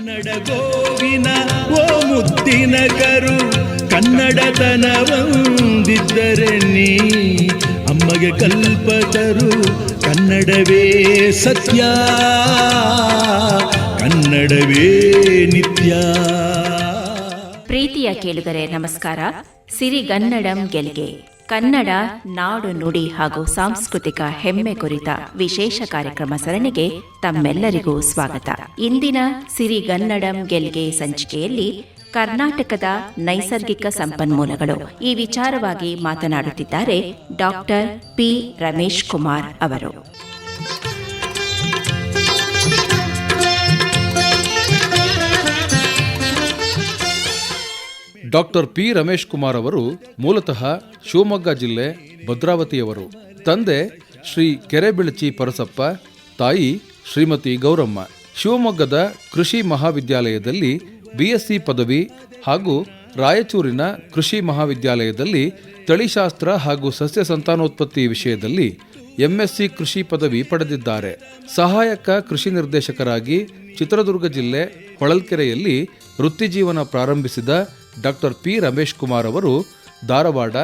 ಕನ್ನಡ ಗೋವಿನ, ಓ ಮುದ್ದಿನ ಕರು ಕನ್ನಡತನವಂದಿದ್ದರೆ ನೀ ಅಮ್ಮಗೆ ಕಲ್ಪತರು ಕನ್ನಡವೇ ಸತ್ಯ, ಕನ್ನಡವೇ ನಿತ್ಯ. ಪ್ರೀತಿಯ ಕೇಳಿದರೆ ನಮಸ್ಕಾರ. ಸಿರಿಗನ್ನಡಂ ಗೆಲ್ಗೆ. ಕನ್ನಡ, ನಾಡು ನುಡಿ ಹಾಗೂ ಸಾಂಸ್ಕೃತಿಕ ಹೆಮ್ಮೆ ಕುರಿತ ವಿಶೇಷ ಕಾರ್ಯಕ್ರಮ ಸರಣಿಗೆ ತಮ್ಮೆಲ್ಲರಿಗೂ ಸ್ವಾಗತ. ಇಂದಿನ ಸಿರಿಗನ್ನಡಂ ಗೆಲ್ಗೆ ಸಂಚಿಕೆಯಲ್ಲಿ ಕರ್ನಾಟಕದ ನೈಸರ್ಗಿಕ ಸಂಪನ್ಮೂಲಗಳು ಈ ವಿಚಾರವಾಗಿ ಮಾತನಾಡುತ್ತಿದ್ದಾರೆ ಡಾಕ್ಟರ್ ಪಿ ರಮೇಶ್ ಕುಮಾರ್ ಅವರು. ಡಾಕ್ಟರ್ ಪಿ ರಮೇಶ್ ಕುಮಾರ್ ಅವರು ಮೂಲತಃ ಶಿವಮೊಗ್ಗ ಜಿಲ್ಲೆ ಭದ್ರಾವತಿಯವರು. ತಂದೆ ಶ್ರೀ ಕೆರೆಬಿಳಚಿ ಪರಸಪ್ಪ, ತಾಯಿ ಶ್ರೀಮತಿ ಗೌರಮ್ಮ. ಶಿವಮೊಗ್ಗದ ಕೃಷಿ ಮಹಾವಿದ್ಯಾಲಯದಲ್ಲಿ ಬಿಎಸ್ಸಿ ಪದವಿ ಹಾಗೂ ರಾಯಚೂರಿನ ಕೃಷಿ ಮಹಾವಿದ್ಯಾಲಯದಲ್ಲಿ ತಳಿಶಾಸ್ತ್ರ ಹಾಗೂ ಸಸ್ಯ ಸಂತಾನೋತ್ಪತ್ತಿ ವಿಷಯದಲ್ಲಿ ಎಂಎಸ್ಸಿ ಕೃಷಿ ಪದವಿ ಪಡೆದಿದ್ದಾರೆ. ಸಹಾಯಕ ಕೃಷಿ ನಿರ್ದೇಶಕರಾಗಿ ಚಿತ್ರದುರ್ಗ ಜಿಲ್ಲೆ ಹೊಳಲ್ಕೆರೆಯಲ್ಲಿ ವೃತ್ತಿಜೀವನ ಪ್ರಾರಂಭಿಸಿದ ಡಾಕ್ಟರ್ ಪಿ ರಮೇಶ್ ಕುಮಾರ್ ಅವರು ಧಾರವಾಡ,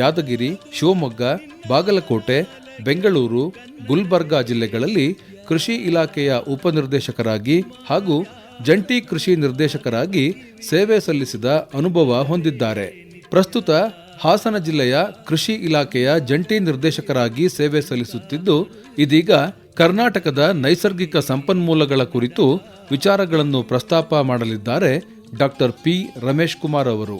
ಯಾದಗಿರಿ, ಶಿವಮೊಗ್ಗ, ಬಾಗಲಕೋಟೆ, ಬೆಂಗಳೂರು, ಗುಲ್ಬರ್ಗಾ ಜಿಲ್ಲೆಗಳಲ್ಲಿ ಕೃಷಿ ಇಲಾಖೆಯ ಉಪನಿರ್ದೇಶಕರಾಗಿ ಹಾಗೂ ಜಂಟಿ ಕೃಷಿ ನಿರ್ದೇಶಕರಾಗಿ ಸೇವೆ ಸಲ್ಲಿಸಿದ ಅನುಭವ ಹೊಂದಿದ್ದಾರೆ. ಪ್ರಸ್ತುತ ಹಾಸನ ಜಿಲ್ಲೆಯ ಕೃಷಿ ಇಲಾಖೆಯ ಜಂಟಿ ನಿರ್ದೇಶಕರಾಗಿ ಸೇವೆ ಸಲ್ಲಿಸುತ್ತಿದ್ದು, ಇದೀಗ ಕರ್ನಾಟಕದ ನೈಸರ್ಗಿಕ ಸಂಪನ್ಮೂಲಗಳ ಕುರಿತು ವಿಚಾರಗಳನ್ನು ಪ್ರಸ್ತಾಪ ಮಾಡಲಿದ್ದಾರೆ ಡಾಕ್ಟರ್ ಪಿ ರಮೇಶ್ ಕುಮಾರ್ ಅವರು.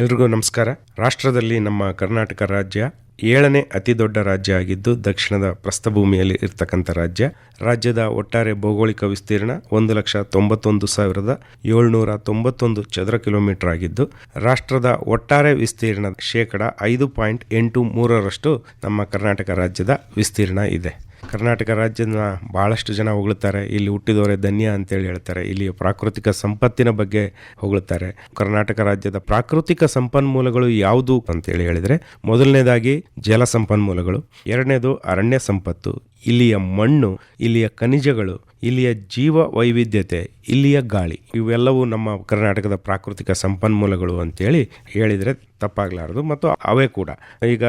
ಎಲ್ರಿಗೂ ನಮಸ್ಕಾರ. ರಾಷ್ಟ್ರದಲ್ಲಿ ನಮ್ಮ ಕರ್ನಾಟಕ ರಾಜ್ಯ ಏಳನೇ ಅತಿ ದೊಡ್ಡ ರಾಜ್ಯ ಆಗಿದ್ದು, ದಕ್ಷಿಣದ ಪ್ರಸ್ಥಭೂಮಿಯಲ್ಲಿ ಇರತಕ್ಕಂಥ ರಾಜ್ಯ. ರಾಜ್ಯದ ಒಟ್ಟಾರೆ ಭೌಗೋಳಿಕ ವಿಸ್ತೀರ್ಣ ಒಂದು ಲಕ್ಷ ತೊಂಬತ್ತೊಂದು ಸಾವಿರದ ಏಳ್ನೂರ ತೊಂಬತ್ತೊಂದು ಚದರ ಕಿಲೋಮೀಟರ್ ಆಗಿದ್ದು, ರಾಷ್ಟ್ರದ ಒಟ್ಟಾರೆ ವಿಸ್ತೀರ್ಣದ ಶೇಕಡ ಐದು ಪಾಯಿಂಟ್ ಎಂಟು ಮೂರರಷ್ಟು ನಮ್ಮ ಕರ್ನಾಟಕ ರಾಜ್ಯದ ವಿಸ್ತೀರ್ಣ ಇದೆ. ಕರ್ನಾಟಕ ರಾಜ್ಯನ ಭಾಳಷ್ಟು ಜನ ಹೊಗಳುತ್ತಾರೆ ಇಲ್ಲಿ ಹುಟ್ಟಿದವರೇ ಧನ್ಯ ಅಂತೇಳಿ ಹೇಳ್ತಾರೆ. ಇಲ್ಲಿಯ ಪ್ರಾಕೃತಿಕ ಸಂಪತ್ತಿನ ಬಗ್ಗೆ ಹೊಗಳುತ್ತಾರೆ ಕರ್ನಾಟಕ ರಾಜ್ಯದ ಪ್ರಾಕೃತಿಕ ಸಂಪನ್ಮೂಲಗಳು ಯಾವುದು ಅಂತೇಳಿ ಹೇಳಿದರೆ, ಮೊದಲನೇದಾಗಿ ಜಲ ಸಂಪನ್ಮೂಲಗಳು ಎರಡನೇದು ಅರಣ್ಯ ಸಂಪತ್ತು ಇಲ್ಲಿಯ ಮಣ್ಣು, ಇಲ್ಲಿಯ ಖನಿಜಗಳು, ಇಲ್ಲಿಯ ಜೀವ ವೈವಿಧ್ಯತೆ ಇಲ್ಲಿಯ ಗಾಳಿ, ಇವೆಲ್ಲವೂ ನಮ್ಮ ಕರ್ನಾಟಕದ ಪ್ರಾಕೃತಿಕ ಸಂಪನ್ಮೂಲಗಳು ಅಂತೇಳಿ ಹೇಳಿದರೆ ತಪ್ಪಾಗಲಾರದು ಮತ್ತು ಅವೇ ಕೂಡ. ಈಗ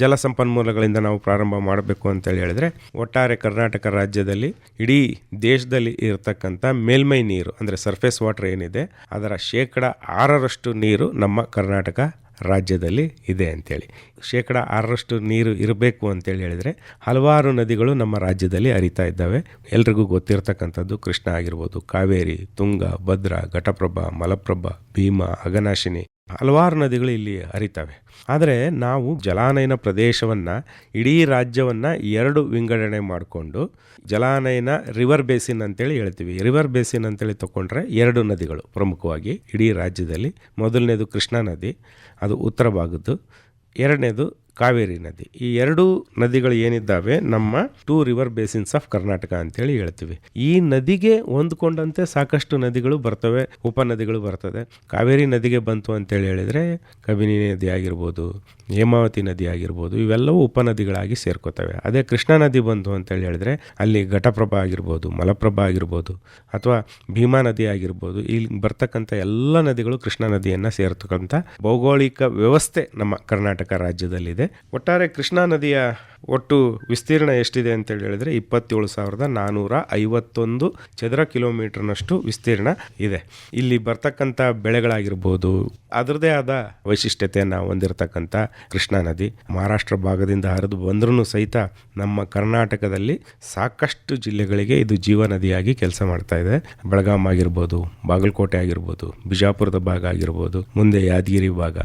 ಜಲ ಸಂಪನ್ಮೂಲಗಳಿಂದ ನಾವು ಪ್ರಾರಂಭ ಮಾಡಬೇಕು ಅಂತೇಳಿ ಹೇಳಿದರೆ ಒಟ್ಟಾರೆ ಕರ್ನಾಟಕ ರಾಜ್ಯದಲ್ಲಿ ಇಡೀ ದೇಶದಲ್ಲಿ ಇರತಕ್ಕಂಥ ಮೇಲ್ಮೈ ನೀರು, ಅಂದರೆ ಸರ್ಫೇಸ್ ವಾಟರ್ ಏನಿದೆ, ಅದರ ಶೇಕಡ ಆರರಷ್ಟು ನೀರು ನಮ್ಮ ಕರ್ನಾಟಕ ರಾಜ್ಯದಲ್ಲಿ ಇದೆ ಅಂತೇಳಿ. ಶೇಕಡ ಆರರಷ್ಟು ನೀರು ಇರಬೇಕು ಅಂತೇಳಿ ಹೇಳಿದರೆ ಹಲವಾರು ನದಿಗಳು ನಮ್ಮ ರಾಜ್ಯದಲ್ಲಿ ಹರಿತಾ ಇದ್ದಾವೆ. ಎಲ್ರಿಗೂ ಗೊತ್ತಿರತಕ್ಕಂಥದ್ದು ಕೃಷ್ಣ ಆಗಿರ್ಬೋದು, ಕಾವೇರಿ, ತುಂಗ, ಭದ್ರಾ, ಘಟಪ್ರಭಾ, ಮಲಪ್ರಭಾ, ಭೀಮಾ ಅಗನಾಶಿನಿ ಹಲವಾರು ನದಿಗಳು ಇಲ್ಲಿ ಹರಿತವೆ. ಆದರೆ ನಾವು ಜಲಾನಯನ ಪ್ರದೇಶವನ್ನು, ಇಡೀ ರಾಜ್ಯವನ್ನು ಎರಡು ವಿಂಗಡಣೆ ಮಾಡಿಕೊಂಡು ಜಲಾನಯನ ರಿವರ್ ಬೇಸಿನ್ ಅಂತೇಳಿ ಹೇಳ್ತೀವಿ. ರಿವರ್ ಬೇಸಿನ್ ಅಂತೇಳಿ ತಗೊಂಡ್ರೆ ಎರಡು ನದಿಗಳು ಪ್ರಮುಖವಾಗಿ ಇಡೀ ರಾಜ್ಯದಲ್ಲಿ. ಮೊದಲನೇದು ಕೃಷ್ಣಾ ನದಿ, ಅದು ಉತ್ತರ ಭಾಗದ್ದು ಎರಡನೇದು ಕಾವೇರಿ ನದಿ. ಈ ಎರಡು ನದಿಗಳು ಏನಿದ್ದಾವೆ? ನಮ್ಮ two river basins of Karnataka ಅಂತೇಳಿ ಹೇಳ್ತೀವಿ. ಈ ನದಿಗೆ ಹೊಂದ್ಕೊಂಡಂತೆ ಸಾಕಷ್ಟು ನದಿಗಳು ಬರ್ತವೆ, ಉಪನದಿಗಳು ಬರ್ತದೆ. ಕಾವೇರಿ ನದಿಗೆ ಬಂತು ಅಂತೇಳಿ ಹೇಳಿದರೆ ಕಬಿನಿ ನದಿ ಆಗಿರ್ಬೋದು, ಹೇಮಾವತಿ ನದಿ ಆಗಿರ್ಬೋದು, ಇವೆಲ್ಲವೂ ಉಪನದಿಗಳಾಗಿ ಸೇರ್ಕೋತವೆ. ಅದೇ ಕೃಷ್ಣಾ ನದಿ ಬಂತು ಅಂತೇಳಿ ಹೇಳಿದ್ರೆ ಅಲ್ಲಿ ಘಟಪ್ರಭಾ ಆಗಿರ್ಬೋದು, ಮಲಪ್ರಭಾ ಆಗಿರ್ಬೋದು, ಅಥವಾ ಭೀಮಾ ನದಿ ಆಗಿರ್ಬೋದು, ಇಲ್ಲಿ ಬರ್ತಕ್ಕಂಥ ಎಲ್ಲ ನದಿಗಳು ಕೃಷ್ಣಾ ನದಿಯನ್ನು ಸೇರ್ತಕ್ಕಂಥ ಭೌಗೋಳಿಕ ವ್ಯವಸ್ಥೆ ನಮ್ಮ ಕರ್ನಾಟಕ ರಾಜ್ಯದಲ್ಲಿದೆ. ಇದೆ. ಒಟ್ಟಾರೆ ಕೃಷ್ಣಾ ನದಿಯ ಒಟ್ಟು ವಿಸ್ತೀರ್ಣ ಎಷ್ಟಿದೆ ಅಂತ ಹೇಳಿದ್ರೆ ಇಪ್ಪತ್ತೇಳು ಸಾವಿರದ ನಾನ್ನೂರ ಐವತ್ತೊಂದು ಚದರ ಕಿಲೋಮೀಟರ್ನಷ್ಟು ವಿಸ್ತೀರ್ಣ ಇದೆ. ಇಲ್ಲಿ ಬರ್ತಕ್ಕಂಥ ಬೆಳೆಗಳಾಗಿರ್ಬೋದು ಅದರದೇ ಆದ ವೈಶಿಷ್ಟ್ಯತೆಯನ್ನು ಹೊಂದಿರತಕ್ಕಂಥ ಕೃಷ್ಣಾ ನದಿ ಮಹಾರಾಷ್ಟ್ರ ಭಾಗದಿಂದ ಹರಿದು ಬಂದ್ರೂ ಸಹಿತ ನಮ್ಮ ಕರ್ನಾಟಕದಲ್ಲಿ ಸಾಕಷ್ಟು ಜಿಲ್ಲೆಗಳಿಗೆ ಇದು ಜೀವ ನದಿಯಾಗಿ ಕೆಲಸ ಮಾಡ್ತಾ ಇದೆ. ಬೆಳಗಾಂ ಆಗಿರ್ಬೋದು, ಬಾಗಲಕೋಟೆ ಆಗಿರ್ಬೋದು, ಬಿಜಾಪುರದ ಭಾಗ ಆಗಿರ್ಬೋದು, ಮುಂದೆ ಯಾದಗಿರಿ ಭಾಗ,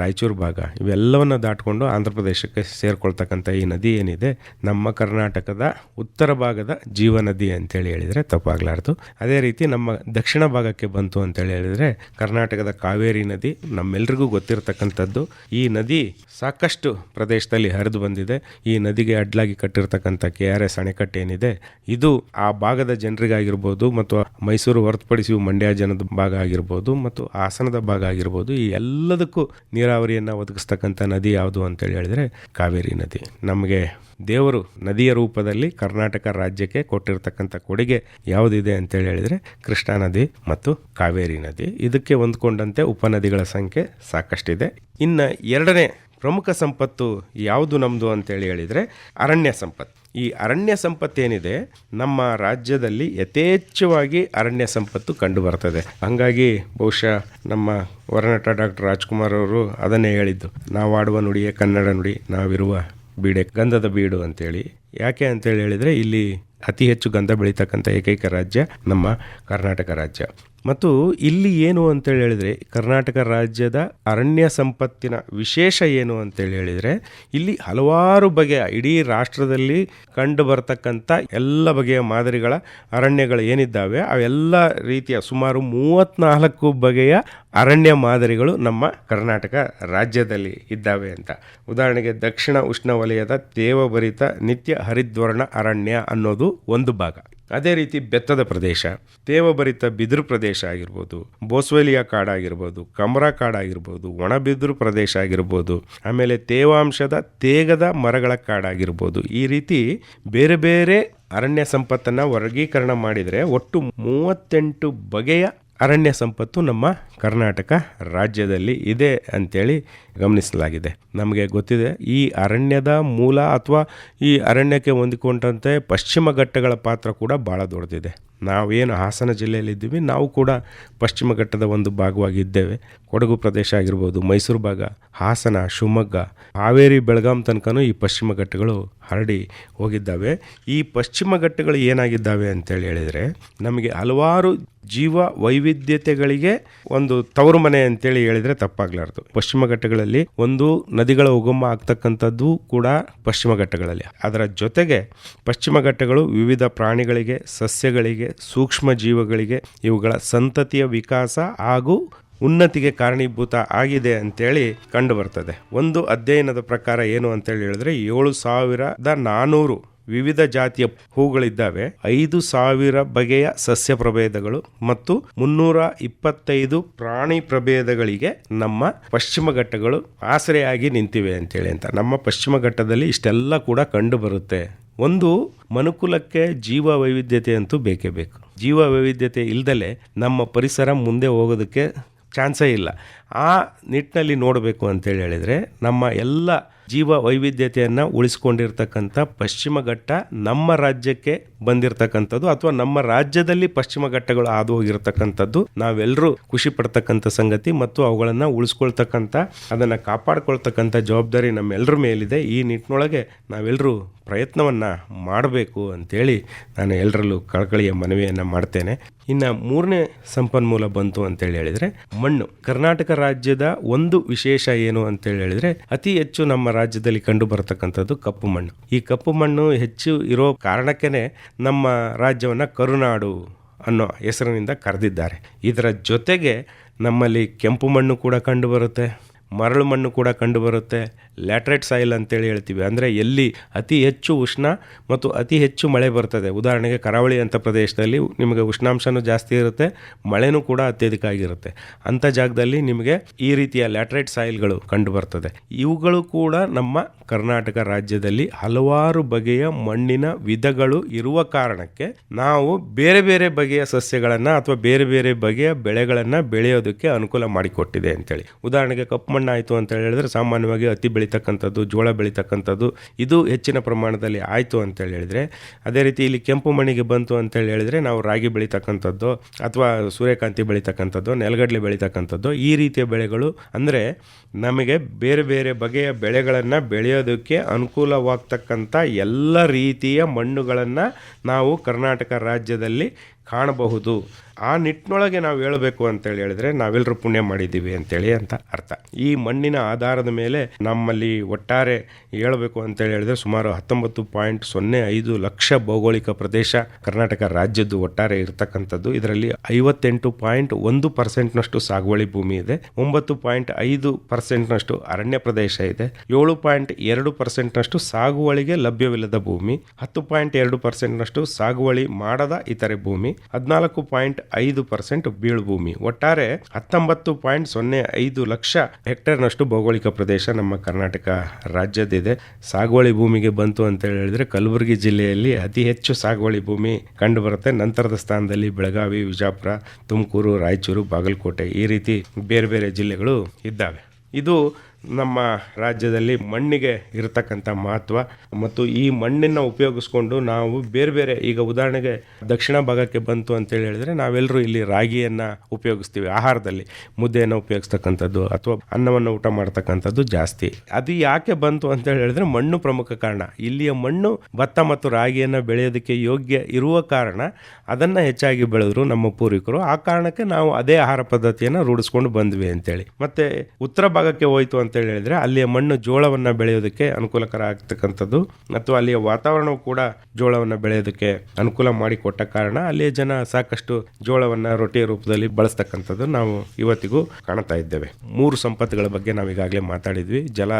ರಾಯಚೂರು ಭಾಗ, ಇವೆಲ್ಲವನ್ನು ದಾಟ್ಕೊಂಡು ಪ್ರದೇಶಕ್ಕೆ ಸೇರಿಕೊಳ್ತಕ್ಕಂಥ ಈ ನದಿ ಏನಿದೆ, ನಮ್ಮ ಕರ್ನಾಟಕದ ಉತ್ತರ ಭಾಗದ ಜೀವ ನದಿ ಅಂತೇಳಿ ಹೇಳಿದರೆ ತಪ್ಪಾಗಲಾರ್ದು. ಅದೇ ರೀತಿ ನಮ್ಮ ದಕ್ಷಿಣ ಭಾಗಕ್ಕೆ ಬಂತು ಅಂತೇಳಿ ಹೇಳಿದರೆ ಕರ್ನಾಟಕದ ಕಾವೇರಿ ನದಿ ನಮ್ಮೆಲ್ರಿಗೂ ಗೊತ್ತಿರತಕ್ಕಂಥದ್ದು. ಈ ನದಿ ಸಾಕಷ್ಟು ಪ್ರದೇಶದಲ್ಲಿ ಹರಿದು ಬಂದಿದೆ. ಈ ನದಿಗೆ ಅಡ್ಲಾಗಿ ಕಟ್ಟಿರ್ತಕ್ಕಂಥ ಕೆ ಆರ್ ಎಸ್ ಅಣೆಕಟ್ಟು ಏನಿದೆ, ಇದು ಆ ಭಾಗದ ಜನರಿಗಾಗಿರ್ಬೋದು ಮತ್ತು ಮೈಸೂರು ಹೊರತುಪಡಿಸಿ ಮಂಡ್ಯ ಜನದ ಭಾಗ ಆಗಿರ್ಬೋದು ಮತ್ತು ಹಾಸನದ ಭಾಗ ಆಗಿರ್ಬೋದು, ಈ ಎಲ್ಲದಕ್ಕೂ ನೀರಾವರಿಯನ್ನು ಒದಗಿಸ್ತಕ್ಕಂಥ ನದಿ ಯಾವುದು ಅಂತೇಳಿ ಹೇಳಿದರೆ ಕಾವೇರಿ ನದಿ. ನಮಗೆ ದೇವರು ನದಿಯ ರೂಪದಲ್ಲಿ ಕರ್ನಾಟಕ ರಾಜ್ಯಕ್ಕೆ ಕೊಟ್ಟಿರ್ತಕ್ಕಂಥ ಕೊಡುಗೆ ಯಾವುದಿದೆ ಅಂತೇಳಿ ಹೇಳಿದರೆ ಕೃಷ್ಣಾ ನದಿ ಮತ್ತು ಕಾವೇರಿ ನದಿ. ಇದಕ್ಕೆ ಹೊಂದ್ಕೊಂಡಂತೆ ಉಪನದಿಗಳ ಸಂಖ್ಯೆ ಸಾಕಷ್ಟಿದೆ. ಇನ್ನು ಎರಡನೇ ಪ್ರಮುಖ ಸಂಪತ್ತು ಯಾವುದು ನಮ್ಮದು ಅಂತೇಳಿ ಹೇಳಿದರೆ ಅರಣ್ಯ ಸಂಪತ್ತು. ಈ ಅರಣ್ಯ ಸಂಪತ್ತೇನಿದೆ ನಮ್ಮ ರಾಜ್ಯದಲ್ಲಿ ಯಥೇಚ್ಛವಾಗಿ ಅರಣ್ಯ ಸಂಪತ್ತು ಕಂಡು ಬರ್ತದೆ ಹಂಗಾಗಿ ಬಹುಶಃ ನಮ್ಮ ವರನಟ ಡಾಕ್ಟರ್ ರಾಜ್ಕುಮಾರ್ ಅವರು ಅದನ್ನೇ ಹೇಳಿದ್ದು. ನಾವಾಡುವ ನುಡಿಯೇ ಕನ್ನಡ ನುಡಿ, ನಾವಿರುವ ಬೀಡೆ, ಗಂಧದ ಬೀಡು ಅಂತೇಳಿ. ಯಾಕೆ ಅಂತೇಳಿ ಹೇಳಿದರೆ ಇಲ್ಲಿ ಅತಿ ಹೆಚ್ಚು ಗಂಧ ಬೆಳೀತಕ್ಕಂಥ ಏಕೈಕ ರಾಜ್ಯ ನಮ್ಮ ಕರ್ನಾಟಕ ರಾಜ್ಯ. ಮತ್ತು ಇಲ್ಲಿ ಏನು ಅಂತೇಳಿ ಹೇಳಿದರೆ, ಕರ್ನಾಟಕ ರಾಜ್ಯದ ಅರಣ್ಯ ಸಂಪತ್ತಿನ ವಿಶೇಷ ಏನು ಅಂತೇಳಿ ಹೇಳಿದರೆ, ಇಲ್ಲಿ ಹಲವಾರು ಬಗೆಯ, ಇಡೀ ರಾಷ್ಟ್ರದಲ್ಲಿ ಕಂಡು ಬರ್ತಕ್ಕಂಥ ಎಲ್ಲ ಬಗೆಯ ಮಾದರಿಗಳ ಅರಣ್ಯಗಳು ಏನಿದ್ದಾವೆ, ಅವೆಲ್ಲ ರೀತಿಯ ಸುಮಾರು ಮೂವತ್ತ್ನಾಲ್ಕು ಬಗೆಯ ಅರಣ್ಯ ಮಾದರಿಗಳು ನಮ್ಮ ಕರ್ನಾಟಕ ರಾಜ್ಯದಲ್ಲಿ ಇದ್ದಾವೆ ಅಂತ. ಉದಾಹರಣೆಗೆ ದಕ್ಷಿಣ ಉಷ್ಣವಲಯದ ತೇವಭರಿತ ನಿತ್ಯ ಹರಿದ್ವರ್ಣ ಅರಣ್ಯ ಅನ್ನೋದು ಒಂದು ಭಾಗ. ಅದೇ ರೀತಿ ಬೆತ್ತದ ಪ್ರದೇಶ ತೇವಭರಿತ ಬಿದಿರು ಪ್ರದೇಶ ಆಗಿರ್ಬೋದು, ಬೋಸ್ವೇಲಿಯ ಕಾಡಾಗಿರ್ಬೋದು ಕಮರಾ ಕಾಡಾಗಿರ್ಬೋದು ಒಣಬಿದಿರು ಪ್ರದೇಶ ಆಗಿರ್ಬೋದು, ಆಮೇಲೆ ತೇವಾಂಶದ ತೇಗದ ಮರಗಳ ಕಾಡಾಗಿರ್ಬೋದು ಈ ರೀತಿ ಬೇರೆ ಬೇರೆ ಅರಣ್ಯ ಸಂಪತ್ತನ್ನು ವರ್ಗೀಕರಣ ಮಾಡಿದರೆ ಒಟ್ಟು ಮೂವತ್ತೆಂಟು ಬಗೆಯ ಅರಣ್ಯ ಸಂಪತ್ತು ನಮ್ಮ ಕರ್ನಾಟಕ ರಾಜ್ಯದಲ್ಲಿ ಇದೆ ಅಂತೇಳಿ ಗಮನಿಸಲಾಗಿದೆ. ನಮಗೆ ಗೊತ್ತಿದೆ, ಈ ಅರಣ್ಯದ ಮೂಲ ಅಥವಾ ಈ ಅರಣ್ಯಕ್ಕೆ ಹೊಂದಿಕೊಂಡಂತೆ ಪಶ್ಚಿಮ ಘಟ್ಟಗಳ ಪಾತ್ರ ಕೂಡ ಭಾಳ ದೊಡ್ಡದಿದೆ. ನಾವೇನು ಹಾಸನ ಜಿಲ್ಲೆಯಲ್ಲಿದ್ದೀವಿ, ನಾವು ಕೂಡ ಪಶ್ಚಿಮ ಘಟ್ಟದ ಒಂದು ಭಾಗವಾಗಿದ್ದೇವೆ ಕೊಡಗು ಪ್ರದೇಶ ಆಗಿರ್ಬೋದು, ಮೈಸೂರು ಭಾಗ, ಹಾಸನ, ಶಿವಮೊಗ್ಗ, ಹಾವೇರಿ, ಬೆಳಗಾಂ ತನಕನೂ ಈ ಪಶ್ಚಿಮ ಘಟ್ಟಗಳು ಹರಡಿ ಹೋಗಿದ್ದಾವೆ. ಈ ಪಶ್ಚಿಮ ಘಟ್ಟಗಳು ಏನಾಗಿದ್ದಾವೆ ಅಂತೇಳಿ ಹೇಳಿದರೆ, ನಮಗೆ ಹಲವಾರು ಜೀವ ವೈವಿಧ್ಯತೆಗಳಿಗೆ ಒಂದು ತವರು ಮನೆ ಅಂತೇಳಿ ಹೇಳಿದರೆ ತಪ್ಪಾಗಲಾರದು. ಪಶ್ಚಿಮ ಘಟ್ಟಗಳಲ್ಲಿ ಒಂದು ನದಿಗಳ ಉಗಮ ಆಗ್ತಕ್ಕಂಥದ್ದು ಕೂಡ ಪಶ್ಚಿಮ ಘಟ್ಟಗಳಲ್ಲಿ. ಅದರ ಜೊತೆಗೆ ಪಶ್ಚಿಮ ಘಟ್ಟಗಳು ವಿವಿಧ ಪ್ರಾಣಿಗಳಿಗೆ, ಸಸ್ಯಗಳಿಗೆ ಸೂಕ್ಷ್ಮ ಜೀವಗಳಿಗೆ ಇವುಗಳ ಸಂತತಿಯ ವಿಕಾಸ ಹಾಗೂ ಉನ್ನತಿಗೆ ಕಾರಣೀಭೂತ ಆಗಿದೆ ಅಂತೇಳಿ ಕಂಡು ಬರ್ತದೆ ಒಂದು ಅಧ್ಯಯನದ ಪ್ರಕಾರ ಏನು ಅಂತೇಳಿ ಹೇಳಿದ್ರೆ, ಏಳು ಸಾವಿರದ ನಾನೂರು ವಿವಿಧ ಜಾತಿಯ ಹೂಗಳಿದ್ದಾವೆ. ಐದು ಸಾವಿರ ಬಗೆಯ ಸಸ್ಯ ಪ್ರಭೇದಗಳು ಮತ್ತು ಮುನ್ನೂರ ಇಪ್ಪತ್ತೈದು ಪ್ರಾಣಿ ಪ್ರಭೇದಗಳಿಗೆ ನಮ್ಮ ಪಶ್ಚಿಮ ಘಟ್ಟಗಳು ಆಸರೆಯಾಗಿ ನಿಂತಿವೆ ಅಂತೇಳಿ ಅಂತ. ನಮ್ಮ ಪಶ್ಚಿಮ ಘಟ್ಟದಲ್ಲಿ ಇಷ್ಟೆಲ್ಲ ಕೂಡ ಕಂಡು ಬರುತ್ತೆ. ಒಂದು ಮನುಕುಲಕ್ಕೆ ಜೀವ ವೈವಿಧ್ಯತೆ ಅಂತೂ ಬೇಕೇ ಬೇಕು. ಜೀವ ವೈವಿಧ್ಯತೆ ಇಲ್ದಲೆ ನಮ್ಮ ಪರಿಸರ ಮುಂದೆ ಹೋಗೋದಕ್ಕೆ ಚಾನ್ಸೇ ಇಲ್ಲ. ಆ ನಿಟ್ಟಿನಲ್ಲಿ ನೋಡಬೇಕು ಅಂತೇಳಿ ಹೇಳಿದರೆ ನಮ್ಮ ಎಲ್ಲ ಜೀವ ವೈವಿಧ್ಯತೆಯನ್ನು ಉಳಿಸ್ಕೊಂಡಿರ್ತಕ್ಕಂಥ ಪಶ್ಚಿಮ ಘಟ್ಟ ನಮ್ಮ ರಾಜ್ಯಕ್ಕೆ ಬಂದಿರತಕ್ಕಂಥದ್ದು ಅಥವಾ ನಮ್ಮ ರಾಜ್ಯದಲ್ಲಿ ಪಶ್ಚಿಮ ಘಟ್ಟಗಳು ಹಾದು ಹೋಗಿರ್ತಕ್ಕಂಥದ್ದು. ನಾವೆಲ್ಲರೂ ಖುಷಿ ಪಡ್ತಕ್ಕಂಥ ಸಂಗತಿ ಮತ್ತು ಅವುಗಳನ್ನು ಉಳಿಸ್ಕೊಳ್ತಕ್ಕಂಥ, ಅದನ್ನು ಕಾಪಾಡ್ಕೊಳ್ತಕ್ಕಂಥ ಜವಾಬ್ದಾರಿ ನಮ್ಮೆಲ್ಲರ ಮೇಲಿದೆ. ಈ ನಿಟ್ಟಿನೊಳಗೆ ನಾವೆಲ್ಲರೂ ಪ್ರಯತ್ನವನ್ನು ಮಾಡಬೇಕು ಅಂತೇಳಿ ನಾನು ಎಲ್ಲರಲ್ಲೂ ಕಳಕಳಿಯ ಮನವಿಯನ್ನು ಮಾಡ್ತೇನೆ. ಇನ್ನು ಮೂರನೇ ಸಂಪನ್ಮೂಲ ಬಂತು ಅಂತೇಳಿ ಹೇಳಿದರೆ ಮಣ್ಣು. ಕರ್ನಾಟಕ ರಾಜ್ಯದ ಒಂದು ವಿಶೇಷ ಏನು ಅಂತೇಳಿ ಹೇಳಿದರೆ ಅತಿ ಹೆಚ್ಚು ನಮ್ಮ ರಾಜ್ಯದಲ್ಲಿ ಕಂಡು ಬರತಕ್ಕಂಥದ್ದು ಕಪ್ಪು ಮಣ್ಣು. ಈ ಕಪ್ಪು ಮಣ್ಣು ಹೆಚ್ಚು ಇರೋ ಕಾರಣಕ್ಕೇ ನಮ್ಮ ರಾಜ್ಯವನ್ನು ಕರುನಾಡು ಅನ್ನೋ ಹೆಸರಿನಿಂದ ಕರೆದಿದ್ದಾರೆ. ಇದರ ಜೊತೆಗೆ ನಮ್ಮಲ್ಲಿ ಕೆಂಪು ಮಣ್ಣು ಕೂಡ ಕಂಡು ಬರುತ್ತೆ ಮರಳು ಮಣ್ಣು ಕೂಡ ಕಂಡುಬರುತ್ತೆ. ಲ್ಯಾಟ್ರೈಟ್ ಸಾಯಿಲ್ ಅಂತೇಳಿ ಹೇಳ್ತೀವಿ. ಅಂದರೆ ಎಲ್ಲಿ ಅತಿ ಹೆಚ್ಚು ಉಷ್ಣ ಮತ್ತು ಅತಿ ಹೆಚ್ಚು ಮಳೆ ಬರ್ತದೆ. ಉದಾಹರಣೆಗೆ ಕರಾವಳಿ ಅಂತ ಪ್ರದೇಶದಲ್ಲಿ ನಿಮಗೆ ಉಷ್ಣಾಂಶನೂ ಜಾಸ್ತಿ ಇರುತ್ತೆ, ಮಳೆನೂ ಕೂಡ ಅತ್ಯಧಿಕ ಆಗಿರುತ್ತೆ. ಅಂಥ ಜಾಗದಲ್ಲಿ ನಿಮಗೆ ಈ ರೀತಿಯ ಲ್ಯಾಟ್ರೈಟ್ ಸಾಯಿಲ್ಗಳು ಕಂಡುಬರ್ತದೆ. ಇವುಗಳು ಕೂಡ ನಮ್ಮ ಕರ್ನಾಟಕ ರಾಜ್ಯದಲ್ಲಿ ಹಲವಾರು ಬಗೆಯ ಮಣ್ಣಿನ ವಿಧಗಳು ಇರುವ ಕಾರಣಕ್ಕೆ ನಾವು ಬೇರೆ ಬೇರೆ ಬಗೆಯ ಸಸ್ಯಗಳನ್ನು ಅಥವಾ ಬೇರೆ ಬೇರೆ ಬಗೆಯ ಬೆಳೆಗಳನ್ನು ಬೆಳೆಯೋದಕ್ಕೆ ಅನುಕೂಲ ಮಾಡಿಕೊಟ್ಟಿದೆ ಅಂತೇಳಿ. ಉದಾಹರಣೆಗೆ ಕಪ್ಪು ಮಣ್ಣಲ್ಲಿ ಮಣ್ಣಾಯಿತು ಅಂತ ಹೇಳಿದ್ರೆ ಸಾಮಾನ್ಯವಾಗಿ ಹತ್ತಿ ಬೆಳೀತಕ್ಕಂಥದ್ದು, ಜೋಳ ಬೆಳೀತಕ್ಕಂಥದ್ದು, ಇದು ಹೆಚ್ಚಿನ ಪ್ರಮಾಣದಲ್ಲಿ ಆಯಿತು ಅಂತೇಳಿ ಹೇಳಿದರೆ, ಅದೇ ರೀತಿ ಇಲ್ಲಿ ಕೆಂಪು ಮಣ್ಣಿಗೆ ಬಂತು ಅಂತೇಳಿ ಹೇಳಿದರೆ ನಾವು ರಾಗಿ ಬೆಳೀತಕ್ಕಂಥದ್ದು, ಅಥವಾ ಸೂರ್ಯಕಾಂತಿ ಬೆಳೀತಕ್ಕಂಥದ್ದು, ನೆಲಗಡಲೆ ಬೆಳೀತಕ್ಕಂಥದ್ದು, ಈ ರೀತಿಯ ಬೆಳೆಗಳು, ಅಂದರೆ ನಮಗೆ ಬೇರೆ ಬೇರೆ ಬಗೆಯ ಬೆಳೆಗಳನ್ನು ಬೆಳೆಯೋದಕ್ಕೆ ಅನುಕೂಲವಾಗ್ತಕ್ಕಂಥ ಎಲ್ಲ ರೀತಿಯ ಮಣ್ಣುಗಳನ್ನು ನಾವು ಕರ್ನಾಟಕ ರಾಜ್ಯದಲ್ಲಿ ಕಾಣಬಹುದು. ಆ ನಿಟ್ಟಿನೊಳಗೆ ನಾವು ಹೇಳಬೇಕು ಅಂತೇಳಿ ಹೇಳಿದ್ರೆ ನಾವೆಲ್ಲರೂ ಪುಣ್ಯ ಮಾಡಿದ್ದೀವಿ ಅಂತೇಳಿ ಅಂತ ಅರ್ಥ. ಈ ಮಣ್ಣಿನ ಆಧಾರದ ಮೇಲೆ ನಮ್ಮಲ್ಲಿ ಒಟ್ಟಾರೆ ಹೇಳಬೇಕು ಅಂತೇಳಿ ಹೇಳಿದ್ರೆ ಸುಮಾರು ಹತ್ತೊಂಬತ್ತು ಪಾಯಿಂಟ್ ಸೊನ್ನೆ ಐದು ಲಕ್ಷ ಭೌಗೋಳಿಕ ಪ್ರದೇಶ ಕರ್ನಾಟಕ ರಾಜ್ಯದ್ದು ಒಟ್ಟಾರೆ ಇರತಕ್ಕಂಥದ್ದು. ಇದರಲ್ಲಿ ಐವತ್ತೆಂಟು ಪಾಯಿಂಟ್ ಒಂದು ಪರ್ಸೆಂಟ್ನಷ್ಟು ಸಾಗುವಳಿ ಭೂಮಿ ಇದೆ. ಒಂಬತ್ತು ಪಾಯಿಂಟ್ ಐದು ಪರ್ಸೆಂಟ್ನಷ್ಟು ಅರಣ್ಯ ಪ್ರದೇಶ ಇದೆ. ಏಳು ಪಾಯಿಂಟ್ ಎರಡು ಪರ್ಸೆಂಟ್ನಷ್ಟು ಸಾಗುವಳಿಗೆ ಲಭ್ಯವಿಲ್ಲದ ಭೂಮಿ. ಹತ್ತು ಪಾಯಿಂಟ್ ಎರಡು ಪರ್ಸೆಂಟ್ನಷ್ಟು ಸಾಗುವಳಿ ಮಾಡದ ಇತರೆ ಭೂಮಿ. ಹದಿನಾಲ್ಕು ಪಾಯಿಂಟ್ ಐದು ಪರ್ಸೆಂಟ್ ಬೀಳು ಭೂಮಿ ಒಟ್ಟಾರೆ ಹತ್ತೊಂಬತ್ತು ಪಾಯಿಂಟ್ ಸೊನ್ನೆ ಐದು ಲಕ್ಷ ಹೆಕ್ಟೇರ್ನಷ್ಟು ಭೌಗೋಳಿಕ ಪ್ರದೇಶ ನಮ್ಮ ಕರ್ನಾಟಕ ರಾಜ್ಯದಿದೆ ಸಾಗುವಳಿ ಭೂಮಿಗೆ ಬಂತು ಅಂತ ಹೇಳಿದ್ರೆ ಕಲಬುರಗಿ ಜಿಲ್ಲೆಯಲ್ಲಿ ಅತಿ ಹೆಚ್ಚು ಸಾಗುವಳಿ ಭೂಮಿ ಕಂಡು ಬರುತ್ತೆ ನಂತರದ ಸ್ಥಾನದಲ್ಲಿ ಬೆಳಗಾವಿ, ವಿಜಾಪುರ, ತುಮಕೂರು, ರಾಯಚೂರು, ಬಾಗಲಕೋಟೆ ಈ ರೀತಿ ಬೇರೆ ಬೇರೆ ಜಿಲ್ಲೆಗಳು ಇದ್ದಾವೆ. ಇದು ನಮ್ಮ ರಾಜ್ಯದಲ್ಲಿ ಮಣ್ಣಿಗೆ ಇರತಕ್ಕಂಥ ಮಹತ್ವ ಮತ್ತು ಈ ಮಣ್ಣನ್ನು ಉಪಯೋಗಿಸ್ಕೊಂಡು ನಾವು ಬೇರೆ ಬೇರೆ ಈಗ ಉದಾಹರಣೆಗೆ ದಕ್ಷಿಣ ಭಾಗಕ್ಕೆ ಬಂತು ಅಂತೇಳಿ ಹೇಳಿದ್ರೆ ನಾವೆಲ್ಲರೂ ಇಲ್ಲಿ ರಾಗಿಯನ್ನು ಉಪಯೋಗಿಸ್ತೀವಿ ಆಹಾರದಲ್ಲಿ. ಮುದ್ದೆಯನ್ನು ಉಪಯೋಗಿಸ್ತಕ್ಕಂಥದ್ದು ಅಥವಾ ಅನ್ನವನ್ನು ಊಟ ಮಾಡ್ತಕ್ಕಂಥದ್ದು ಜಾಸ್ತಿ. ಅದು ಯಾಕೆ ಬಂತು ಅಂತೇಳಿ ಹೇಳಿದ್ರೆ ಮಣ್ಣು ಪ್ರಮುಖ ಕಾರಣ. ಇಲ್ಲಿಯ ಮಣ್ಣು ಭತ್ತ ಮತ್ತು ರಾಗಿಯನ್ನು ಬೆಳೆಯೋದಕ್ಕೆ ಯೋಗ್ಯ ಇರುವ ಕಾರಣ ಅದನ್ನು ಹೆಚ್ಚಾಗಿ ಬೆಳೆದ್ರು ನಮ್ಮ ಪೂರ್ವಿಕರು. ಆ ಕಾರಣಕ್ಕೆ ನಾವು ಅದೇ ಆಹಾರ ಪದ್ಧತಿಯನ್ನು ರೂಢಿಸ್ಕೊಂಡು ಬಂದ್ವಿ ಅಂತೇಳಿ. ಮತ್ತೆ ಉತ್ತರ ಭಾಗಕ್ಕೆ ಹೋಯಿತು ಅಂತ ಹೇಳಿದ್ರೆ ಅಲ್ಲಿಯ ಮಣ್ಣು ಜೋಳವನ್ನು ಬೆಳೆಯೋದಕ್ಕೆ ಅನುಕೂಲಕರ ಆಗ್ತಕ್ಕಂಥದ್ದು ಮತ್ತು ಅಲ್ಲಿಯ ವಾತಾವರಣವು ಕೂಡ ಜೋಳವನ್ನು ಬೆಳೆಯೋದಕ್ಕೆ ಅನುಕೂಲ ಮಾಡಿಕೊಟ್ಟ ಕಾರಣ ಅಲ್ಲಿಯ ಜನ ಸಾಕಷ್ಟು ಜೋಳವನ್ನು ರೊಟ್ಟಿಯ ರೂಪದಲ್ಲಿ ಬಳಸ್ತಕ್ಕಂಥದ್ದು ನಾವು ಇವತ್ತಿಗೂ ಕಾಣ್ತಾ ಇದ್ದೇವೆ. ಮೂರು ಸಂಪತ್ತುಗಳ ಬಗ್ಗೆ ನಾವು ಈಗಾಗಲೇ ಮಾತಾಡಿದ್ವಿ. ಜಲ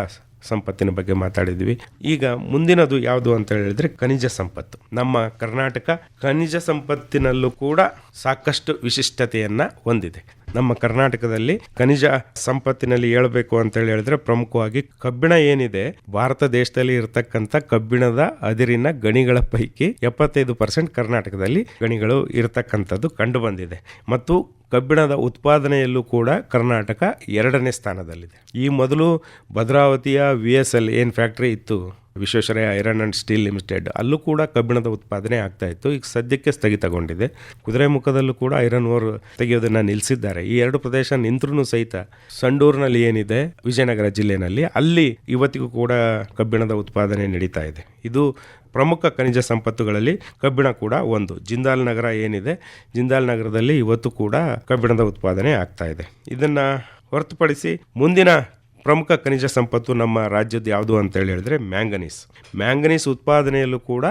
ಸಂಪತ್ತಿನ ಬಗ್ಗೆ ಮಾತಾಡಿದ್ವಿ. ಈಗ ಮುಂದಿನದು ಯಾವುದು ಅಂತ ಹೇಳಿದ್ರೆ ಖನಿಜ ಸಂಪತ್ತು. ನಮ್ಮ ಕರ್ನಾಟಕ ಖನಿಜ ಸಂಪತ್ತಿನಲ್ಲೂ ಕೂಡ ಸಾಕಷ್ಟು ವಿಶಿಷ್ಟತೆಯನ್ನು ಹೊಂದಿದೆ. ನಮ್ಮ ಕರ್ನಾಟಕದಲ್ಲಿ ಖನಿಜ ಸಂಪತ್ತಿನಲ್ಲಿ ಹೇಳಬೇಕು ಅಂತ ಹೇಳಿ ಹೇಳಿದ್ರೆ ಪ್ರಮುಖವಾಗಿ ಕಬ್ಬಿಣ ಏನಿದೆ, ಭಾರತ ದೇಶದಲ್ಲಿ ಇರತಕ್ಕಂಥ ಕಬ್ಬಿಣದ ಅದಿರಿನ ಗಣಿಗಳ ಪೈಕಿ ಎಪ್ಪತ್ತೈದು ಪರ್ಸೆಂಟ್ ಕರ್ನಾಟಕದಲ್ಲಿ ಗಣಿಗಳು ಇರತಕ್ಕಂಥದ್ದು ಕಂಡು ಬಂದಿದೆ ಮತ್ತು ಕಬ್ಬಿಣದ ಉತ್ಪಾದನೆಯಲ್ಲೂ ಕೂಡ ಕರ್ನಾಟಕ ಎರಡನೇ ಸ್ಥಾನದಲ್ಲಿದೆ. ಈ ಮೊದಲು ಭದ್ರಾವತಿಯ ವಿ ಎಸ್ ಎಲ್ ಏನು ಫ್ಯಾಕ್ಟ್ರಿ ಇತ್ತು? Visvesvaraya iron and steel limited ಅಲ್ಲೂ ಕೂಡ ಕಬ್ಬಿಣದ ಉತ್ಪಾದನೆ ಆಗ್ತಾ ಇತ್ತು. ಈಗ ಸದ್ಯಕ್ಕೆ ಸ್ಥಗಿತಗೊಂಡಿದೆ. ಕುದುರೆಮುಖದಲ್ಲೂ ಕೂಡ ಐರನ್ ಓರ್ ತೆಗೆಯೋದನ್ನು ನಿಲ್ಲಿಸಿದ್ದಾರೆ ಈ ಎರಡು ಪ್ರದೇಶ ನಿಂತರೂ ಸಹಿತ ಸಂಡೂರಿನಲ್ಲಿ ಏನಿದೆ, ವಿಜಯನಗರ ಜಿಲ್ಲೆಯಲ್ಲಿ ಅಲ್ಲಿ ಇವತ್ತಿಗೂ ಕೂಡ ಕಬ್ಬಿಣದ ಉತ್ಪಾದನೆ ನಡೀತಾ ಇದೆ. ಇದು ಪ್ರಮುಖ ಖನಿಜ ಸಂಪತ್ತುಗಳಲ್ಲಿ ಕಬ್ಬಿಣ ಕೂಡ ಒಂದು. ಜಿಂದಾಲ್ ನಗರ ಏನಿದೆ, ಜಿಂದಾಲ್ ನಗರದಲ್ಲಿ ಇವತ್ತು ಕೂಡ ಕಬ್ಬಿಣದ ಉತ್ಪಾದನೆ ಆಗ್ತಾ ಇದೆ. ಇದನ್ನು ಹೊರತುಪಡಿಸಿ ಮುಂದಿನ ಪ್ರಮುಖ ಖನಿಜ ಸಂಪತ್ತು ನಮ್ಮ ರಾಜ್ಯದ ಯಾವುದು ಅಂತ ಹೇಳಿ ಹೇಳಿದ್ರೆ ಮ್ಯಾಂಗನೀಸ್. ಮ್ಯಾಂಗನೀಸ್ ಉತ್ಪಾದನೆಯಲ್ಲೂ ಕೂಡ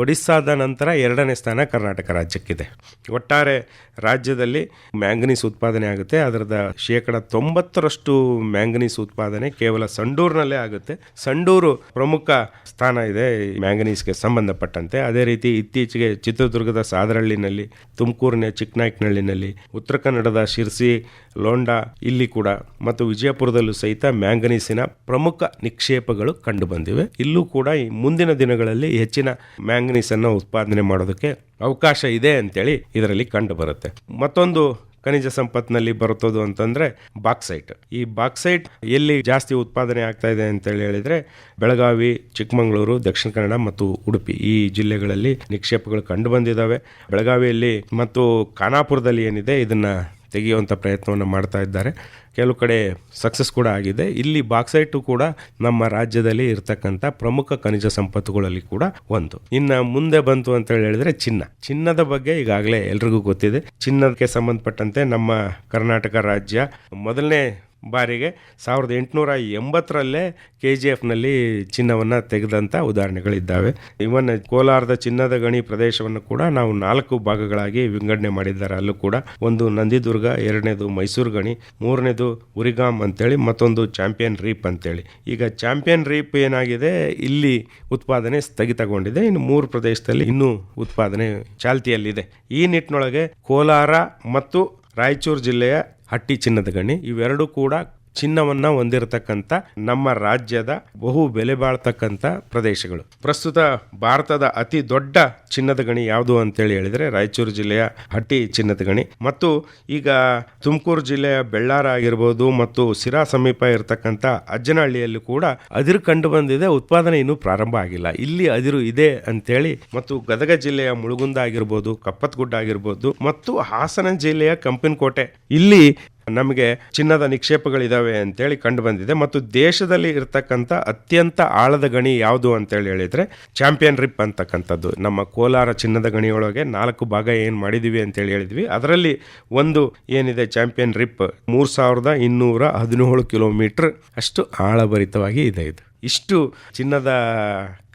ಒಡಿಸ್ಸಾದ ನಂತರ ಎರಡನೇ ಸ್ಥಾನ ಕರ್ನಾಟಕ ರಾಜ್ಯಕ್ಕಿದೆ. ಒಟ್ಟಾರೆ ರಾಜ್ಯದಲ್ಲಿ ಮ್ಯಾಂಗನೀಸ್ ಉತ್ಪಾದನೆ ಆಗುತ್ತೆ. ಅದರದ ಶೇಕಡ ತೊಂಬತ್ತರಷ್ಟು ಮ್ಯಾಂಗನೀಸ್ ಉತ್ಪಾದನೆ ಕೇವಲ ಸಂಡೂರಿನಲ್ಲೇ ಆಗುತ್ತೆ. ಸಂಡೂರು ಪ್ರಮುಖ ಸ್ಥಾನ ಇದೆ ಮ್ಯಾಂಗನೀಸ್ಗೆ ಸಂಬಂಧಪಟ್ಟಂತೆ. ಅದೇ ರೀತಿ ಇತ್ತೀಚೆಗೆ ಚಿತ್ರದುರ್ಗದ ಸಾದರಹಳ್ಳಿನಲ್ಲಿ, ತುಮಕೂರಿನ ಚಿಕ್ಕನಾಯಕನಹಳ್ಳಿನಲ್ಲಿ ಉತ್ತರ ಕನ್ನಡದ ಶಿರ್ಸಿ, ಲೋಂಡಾ ಇಲ್ಲಿ ಕೂಡ, ಮತ್ತು ವಿಜಯಪುರದಲ್ಲೂ ಸಹಿತ ಮ್ಯಾಂಗನೀಸಿನ ಪ್ರಮುಖ ನಿಕ್ಷೇಪಗಳು ಕಂಡುಬಂದಿವೆ. ಇಲ್ಲೂ ಕೂಡ ಈ ಮುಂದಿನ ದಿನಗಳಲ್ಲಿ ಹೆಚ್ಚಿನ ಮ್ಯಾಂಗನೀಸನ್ನು ಉತ್ಪಾದನೆ ಮಾಡೋದಕ್ಕೆ ಅವಕಾಶ ಇದೆ ಅಂತೇಳಿ ಇದರಲ್ಲಿ ಕಂಡು ಬರುತ್ತೆ ಮತ್ತೊಂದು ಖನಿಜ ಸಂಪತ್ತಿನಲ್ಲಿ ಬರುತ್ತೋದು ಅಂತಂದ್ರೆ ಬಾಕ್ಸೈಟ್. ಈ ಬಾಕ್ಸೈಟ್ ಎಲ್ಲಿ ಜಾಸ್ತಿ ಉತ್ಪಾದನೆ ಆಗ್ತಾ ಇದೆ ಅಂತೇಳಿ ಹೇಳಿದ್ರೆ ಬೆಳಗಾವಿ, ಚಿಕ್ಕಮಗಳೂರು, ದಕ್ಷಿಣ ಕನ್ನಡ ಮತ್ತು ಉಡುಪಿ ಈ ಜಿಲ್ಲೆಗಳಲ್ಲಿ ನಿಕ್ಷೇಪಗಳು ಕಂಡು ಬಂದಿದ್ದಾವೆ ಬೆಳಗಾವಿಯಲ್ಲಿ ಮತ್ತು ಖಾನಾಪುರದಲ್ಲಿ ಏನಿದೆ, ಇದನ್ನ ತೆಗೆಯುವಂಥ ಪ್ರಯತ್ನವನ್ನು ಮಾಡ್ತಾ ಇದ್ದಾರೆ. ಕೆಲವು ಕಡೆ ಸಕ್ಸಸ್ ಕೂಡ ಆಗಿದೆ. ಇಲ್ಲಿ ಬಾಕ್ಸೈಟು ಕೂಡ ನಮ್ಮ ರಾಜ್ಯದಲ್ಲಿ ಇರತಕ್ಕಂಥ ಪ್ರಮುಖ ಖನಿಜ ಸಂಪತ್ತುಗಳಲ್ಲಿ ಕೂಡ ಒಂದು. ಇನ್ನು ಮುಂದೆ ಬಂತು ಅಂತ ಹೇಳಿದ್ರೆ ಚಿನ್ನ. ಚಿನ್ನದ ಬಗ್ಗೆ ಈಗಾಗಲೇ ಎಲ್ರಿಗೂ ಗೊತ್ತಿದೆ. ಚಿನ್ನಕ್ಕೆ ಸಂಬಂಧಪಟ್ಟಂತೆ ನಮ್ಮ ಕರ್ನಾಟಕ ರಾಜ್ಯ ಮೊದಲನೇ ಬಾರಿಗೆ ಸಾವಿರದ ಎಂಟುನೂರ ಎಂಬತ್ತರಲ್ಲೇ ಕೆ ಜಿ ಎಫ್ನಲ್ಲಿ ಚಿನ್ನವನ್ನು ತೆಗೆದಂಥ ಉದಾಹರಣೆಗಳಿದ್ದಾವೆ. ಇವನ್ನು ಕೋಲಾರದ ಚಿನ್ನದ ಗಣಿ ಪ್ರದೇಶವನ್ನು ಕೂಡ ನಾವು ನಾಲ್ಕು ಭಾಗಗಳಾಗಿ ವಿಂಗಡಣೆ ಮಾಡಿದ್ದಾರೆ. ಅಲ್ಲೂ ಕೂಡ ಒಂದು ನಂದಿದುರ್ಗ, ಎರಡನೇದು ಮೈಸೂರು ಗಣಿ, ಮೂರನೇದು ಉರಿಗಾಮ್ ಅಂತೇಳಿ, ಮತ್ತೊಂದು ಚಾಂಪಿಯನ್ ರೀಪ್ ಅಂತೇಳಿ. ಈಗ ಚಾಂಪಿಯನ್ ರೀಪ್ ಏನಾಗಿದೆ? ಇಲ್ಲಿ ಉತ್ಪಾದನೆ ಸ್ಥಗಿತಗೊಂಡಿದೆ. ಇನ್ನು ಮೂರು ಪ್ರದೇಶದಲ್ಲಿ ಇನ್ನೂ ಉತ್ಪಾದನೆ ಚಾಲ್ತಿಯಲ್ಲಿದೆ. ಈ ನಿಟ್ಟಿನೊಳಗೆ ಕೋಲಾರ ಮತ್ತು ರಾಯಚೂರು ಜಿಲ್ಲೆಯ ಹಟ್ಟಿ ಚಿನ್ನದ ಗಣಿ ಇವೆರಡೂ ಕೂಡ ಚಿನ್ನವನ್ನ ಹೊಂದಿರತಕ್ಕಂಥ ನಮ್ಮ ರಾಜ್ಯದ ಬಹು ಬೆಲೆ ಬಾಳ್ತಕ್ಕಂಥ ಪ್ರದೇಶಗಳು. ಪ್ರಸ್ತುತ ಭಾರತದ ಅತಿ ದೊಡ್ಡ ಚಿನ್ನದ ಗಣಿ ಯಾವುದು ಅಂತೇಳಿ ಹೇಳಿದರೆ ರಾಯಚೂರು ಜಿಲ್ಲೆಯ ಹಟ್ಟಿ ಚಿನ್ನದ ಗಣಿ. ಮತ್ತು ಈಗ ತುಮಕೂರು ಜಿಲ್ಲೆಯ ಬೆಳ್ಳಾರ ಆಗಿರ್ಬೋದು ಮತ್ತು ಸಿರಾ ಸಮೀಪ ಇರತಕ್ಕಂಥ ಅಜ್ಜನಹಳ್ಳಿಯಲ್ಲಿ ಕೂಡ ಅದಿರು ಕಂಡು ಬಂದಿದೆ, ಉತ್ಪಾದನೆ ಇನ್ನೂ ಪ್ರಾರಂಭ ಆಗಿಲ್ಲ. ಇಲ್ಲಿ ಅದಿರು ಇದೆ ಅಂತೇಳಿ ಮತ್ತು ಗದಗ ಜಿಲ್ಲೆಯ ಮುಳುಗುಂದ ಆಗಿರ್ಬೋದು, ಕಪ್ಪತ್ಗುಡ್ಡ ಆಗಿರ್ಬೋದು ಮತ್ತು ಹಾಸನ ಜಿಲ್ಲೆಯ ಕಂಪಿನಕೋಟೆ. ಇಲ್ಲಿ ನಮಗೆ ಚಿನ್ನದ ನಿಕ್ಷೇಪಗಳಿದಾವೆ ಅಂತೇಳಿ ಕಂಡು ಬಂದಿದೆ. ಮತ್ತು ದೇಶದಲ್ಲಿ ಇರತಕ್ಕಂಥ ಅತ್ಯಂತ ಆಳದ ಗಣಿ ಯಾವುದು ಅಂತೇಳಿ ಹೇಳಿದರೆ ಚಾಂಪಿಯನ್ ರಿಪ್ ಅಂತಕ್ಕಂಥದ್ದು. ನಮ್ಮ ಕೋಲಾರ ಚಿನ್ನದ ಗಣಿಯೊಳಗೆ ನಾಲ್ಕು ಭಾಗ ಏನು ಮಾಡಿದ್ದೀವಿ ಅಂತೇಳಿ ಹೇಳಿದ್ವಿ. ಅದರಲ್ಲಿ ಒಂದು ಏನಿದೆ ಚಾಂಪಿಯನ್ ರಿಪ್? ಮೂರು ಸಾವಿರದ ಇನ್ನೂರ ಹದಿನೇಳು ಕಿಲೋಮೀಟರ್. ಅಷ್ಟು ಆಳಭರಿತವಾಗಿ ಇದೆ ಇದು. ಇಷ್ಟು ಚಿನ್ನದ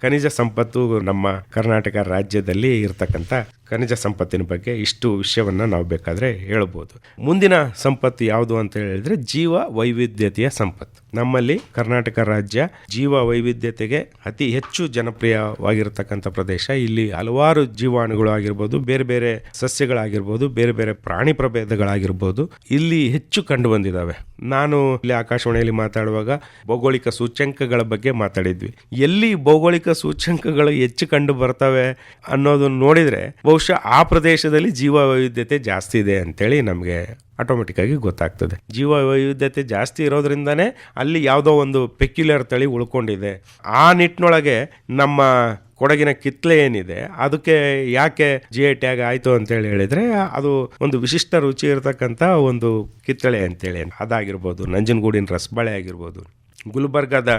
ಖನಿಜ ಸಂಪತ್ತು ನಮ್ಮ ಕರ್ನಾಟಕ ರಾಜ್ಯದಲ್ಲಿ ಇರತಕ್ಕಂಥ ಖನಿಜ ಸಂಪತ್ತಿನ ಬಗ್ಗೆ ಇಷ್ಟು ವಿಷಯವನ್ನು ನಾವು ಬೇಕಾದರೆ ಹೇಳ್ಬೋದು. ಮುಂದಿನ ಸಂಪತ್ತು ಯಾವುದು ಅಂತ ಹೇಳಿದ್ರೆ ಜೀವ ವೈವಿಧ್ಯತೆಯ ಸಂಪತ್ತು. ನಮ್ಮಲ್ಲಿ ಕರ್ನಾಟಕ ರಾಜ್ಯ ಜೀವ ವೈವಿಧ್ಯತೆಗೆ ಅತಿ ಹೆಚ್ಚು ಜನಪ್ರಿಯವಾಗಿರ್ತಕ್ಕಂಥ ಪ್ರದೇಶ. ಇಲ್ಲಿ ಹಲವಾರು ಜೀವಾಣುಗಳು ಆಗಿರ್ಬೋದು, ಬೇರೆ ಬೇರೆ ಸಸ್ಯಗಳಾಗಿರ್ಬೋದು, ಬೇರೆ ಬೇರೆ ಪ್ರಾಣಿ ಪ್ರಭೇದಗಳಾಗಿರ್ಬೋದು ಇಲ್ಲಿ ಹೆಚ್ಚು ಕಂಡು ಬಂದಿದ್ದಾವೆ ನಾನು ಇಲ್ಲಿ ಆಕಾಶವಾಣಿಯಲ್ಲಿ ಮಾತಾಡುವಾಗ ಭೌಗೋಳಿಕ ಸೂಚ್ಯಂಕಗಳ ಬಗ್ಗೆ ಮಾತಾಡಿದ್ವಿ. ಎಲ್ಲಿ ಭೌಗೋಳಿಕ ಸೂಚ್ಯಂಕಗಳು ಹೆಚ್ಚು ಕಂಡು ಬರ್ತವೆ ಅನ್ನೋದನ್ನ ನೋಡಿದ್ರೆ ಬಹುಶಃ ಆ ಪ್ರದೇಶದಲ್ಲಿ ಜೀವ ವೈವಿಧ್ಯತೆ ಜಾಸ್ತಿ ಇದೆ ಅಂತೇಳಿ ನಮಗೆ ಆಟೋಮೆಟಿಕ್ಕಾಗಿ ಗೊತ್ತಾಗ್ತದೆ. ಜೀವ ವೈವಿಧ್ಯತೆ ಜಾಸ್ತಿ ಇರೋದ್ರಿಂದನೇ ಅಲ್ಲಿ ಯಾವುದೋ ಒಂದು ಪೆಕ್ಯುಲರ್ ತಳಿ ಉಳ್ಕೊಂಡಿದೆ. ಆ ನಿಟ್ಟಿನೊಳಗೆ ನಮ್ಮ ಕೊಡಗಿನ ಕಿತ್ಲೆ ಏನಿದೆ, ಅದಕ್ಕೆ ಯಾಕೆ ಜಿ ಐ ಟ್ಯಾಗ್ ಆಯಿತು ಅಂತೇಳಿ ಹೇಳಿದ್ರೆ ಅದು ಒಂದು ವಿಶಿಷ್ಟ ರುಚಿ ಇರತಕ್ಕಂಥ ಒಂದು ಕಿತ್ತಳೆ ಅಂತೇಳಿ ಅದಾಗಿರ್ಬೋದು. ನಂಜನಗೂಡಿನ ರಸಬಾಳೆ ಆಗಿರ್ಬೋದು. ಗುಲ್ಬರ್ಗದ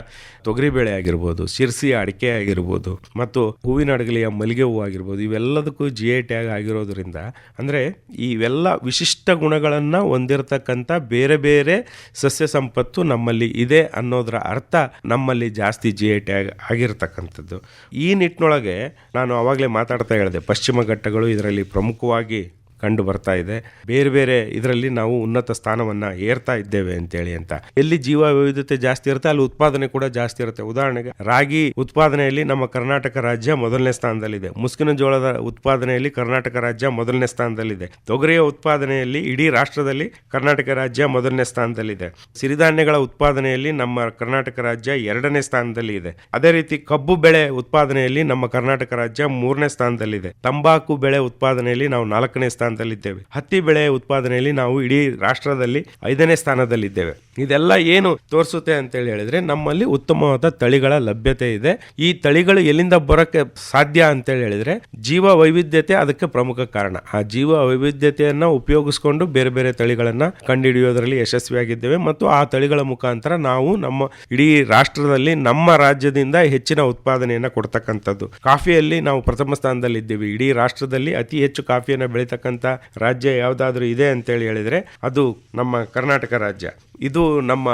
ತೊಗರಿಬೇಳೆ ಆಗಿರ್ಬೋದು ಸಿರ್ಸಿ ಅಡಿಕೆ ಆಗಿರ್ಬೋದು, ಮತ್ತು ಹೂವಿನ ಅಡಗಲಿಯ ಮಲ್ಲಿಗೆ ಹೂವು ಆಗಿರ್ಬೋದು, ಇವೆಲ್ಲದಕ್ಕೂ ಜಿ ಐ ಟ್ಯಾಗ್ ಆಗಿರೋದ್ರಿಂದ ಅಂದರೆ ಇವೆಲ್ಲ ವಿಶಿಷ್ಟ ಗುಣಗಳನ್ನು ಹೊಂದಿರತಕ್ಕಂಥ ಬೇರೆ ಬೇರೆ ಸಸ್ಯ ಸಂಪತ್ತು ನಮ್ಮಲ್ಲಿ ಇದೆ ಅನ್ನೋದರ ಅರ್ಥ ನಮ್ಮಲ್ಲಿ ಜಾಸ್ತಿ ಜಿ ಐ ಟ್ಯಾಗ್ ಆಗಿರ್ತಕ್ಕಂಥದ್ದು. ಈ ನಿಟ್ಟಿನೊಳಗೆ ನಾನು ಆವಾಗಲೇ ಮಾತಾಡ್ತಾ ಹೇಳಿದೆ, ಪಶ್ಚಿಮ ಘಟ್ಟಗಳು ಇದರಲ್ಲಿ ಪ್ರಮುಖವಾಗಿ ಕಂಡು ಬರ್ತಾ ಇದೆ. ಬೇರೆ ಬೇರೆ ಇದರಲ್ಲಿ ನಾವು ಉನ್ನತ ಸ್ಥಾನವನ್ನ ಏರ್ತಾ ಇದ್ದೇವೆ ಅಂತೇಳಿ ಅಂತ. ಎಲ್ಲಿ ಜೀವ ವೈವಿಧ್ಯತೆ ಜಾಸ್ತಿ ಇರುತ್ತೆ, ಅಲ್ಲಿ ಉತ್ಪಾದನೆ ಕೂಡ ಜಾಸ್ತಿ ಇರುತ್ತೆ. ಉದಾಹರಣೆಗೆ ರಾಗಿ ಉತ್ಪಾದನೆಯಲ್ಲಿ ನಮ್ಮ ಕರ್ನಾಟಕ ರಾಜ್ಯ ಮೊದಲನೇ ಸ್ಥಾನದಲ್ಲಿದೆ. ಮುಸ್ಕಿನ ಜೋಳದ ಉತ್ಪಾದನೆಯಲ್ಲಿ ಕರ್ನಾಟಕ ರಾಜ್ಯ ಮೊದಲನೇ ಸ್ಥಾನದಲ್ಲಿದೆ. ತೊಗರಿಯ ಉತ್ಪಾದನೆಯಲ್ಲಿ ಇಡೀ ರಾಷ್ಟ್ರದಲ್ಲಿ ಕರ್ನಾಟಕ ರಾಜ್ಯ ಮೊದಲನೇ ಸ್ಥಾನದಲ್ಲಿದೆ. ಸಿರಿಧಾನ್ಯಗಳ ಉತ್ಪಾದನೆಯಲ್ಲಿ ನಮ್ಮ ಕರ್ನಾಟಕ ರಾಜ್ಯ ಎರಡನೇ ಸ್ಥಾನದಲ್ಲಿ ಇದೆ. ಅದೇ ರೀತಿ ಕಬ್ಬು ಬೆಳೆ ಉತ್ಪಾದನೆಯಲ್ಲಿ ನಮ್ಮ ಕರ್ನಾಟಕ ರಾಜ್ಯ ಮೂರನೇ ಸ್ಥಾನದಲ್ಲಿದೆ. ತಂಬಾಕು ಬೆಳೆ ಉತ್ಪಾದನೆಯಲ್ಲಿ ನಾವು ನಾಲ್ಕನೇ ಸ್ಥಾನದಲ್ಲಿದ್ದೇವೆ. ಹತ್ತಿ ಬೆಳೆ ಉತ್ಪಾದನೆಯಲ್ಲಿ ನಾವು ಇಡೀ ರಾಷ್ಟ್ರದಲ್ಲಿ ಐದನೇ ಸ್ಥಾನದಲ್ಲಿದ್ದೇವೆ. ಇದೆಲ್ಲ ಏನು ತೋರಿಸುತ್ತೆ ಅಂತೇಳಿ ಹೇಳಿದ್ರೆ ನಮ್ಮಲ್ಲಿ ಉತ್ತಮವಾದ ತಳಿಗಳ ಲಭ್ಯತೆ ಇದೆ. ಈ ತಳಿಗಳು ಎಲ್ಲಿಂದ ಬರೋಕ್ಕೆ ಸಾಧ್ಯ ಅಂತೇಳಿ ಹೇಳಿದ್ರೆ ಜೀವ ವೈವಿಧ್ಯತೆ ಅದಕ್ಕೆ ಪ್ರಮುಖ ಕಾರಣ. ಆ ಜೀವ ವೈವಿಧ್ಯತೆಯನ್ನ ಉಪಯೋಗಿಸ್ಕೊಂಡು ಬೇರೆ ಬೇರೆ ತಳಿಗಳನ್ನ ಕಂಡುಹಿಡಿಯೋದರಲ್ಲಿ ಯಶಸ್ವಿಯಾಗಿದ್ದೇವೆ ಮತ್ತು ಆ ತಳಿಗಳ ಮುಖಾಂತರ ನಾವು ನಮ್ಮ ಇಡೀ ರಾಷ್ಟ್ರದಲ್ಲಿ ನಮ್ಮ ರಾಜ್ಯದಿಂದ ಹೆಚ್ಚಿನ ಉತ್ಪಾದನೆಯನ್ನ ಕೊಡ್ತಕ್ಕಂಥದ್ದು. ಕಾಫಿಯಲ್ಲಿ ನಾವು ಪ್ರಥಮ ಸ್ಥಾನದಲ್ಲಿದ್ದೇವೆ. ಇಡೀ ರಾಷ್ಟ್ರದಲ್ಲಿ ಅತಿ ಹೆಚ್ಚು ಕಾಫಿಯನ್ನು ಬೆಳೀತಕ್ಕಂಥ ರಾಜ್ಯ ಯಾವುದಾದ್ರೂ ಇದೆ ಅಂತೇಳಿ ಹೇಳಿದರೆ ಅದು ನಮ್ಮ ಕರ್ನಾಟಕ ರಾಜ್ಯ. ಇದು ನಮ್ಮ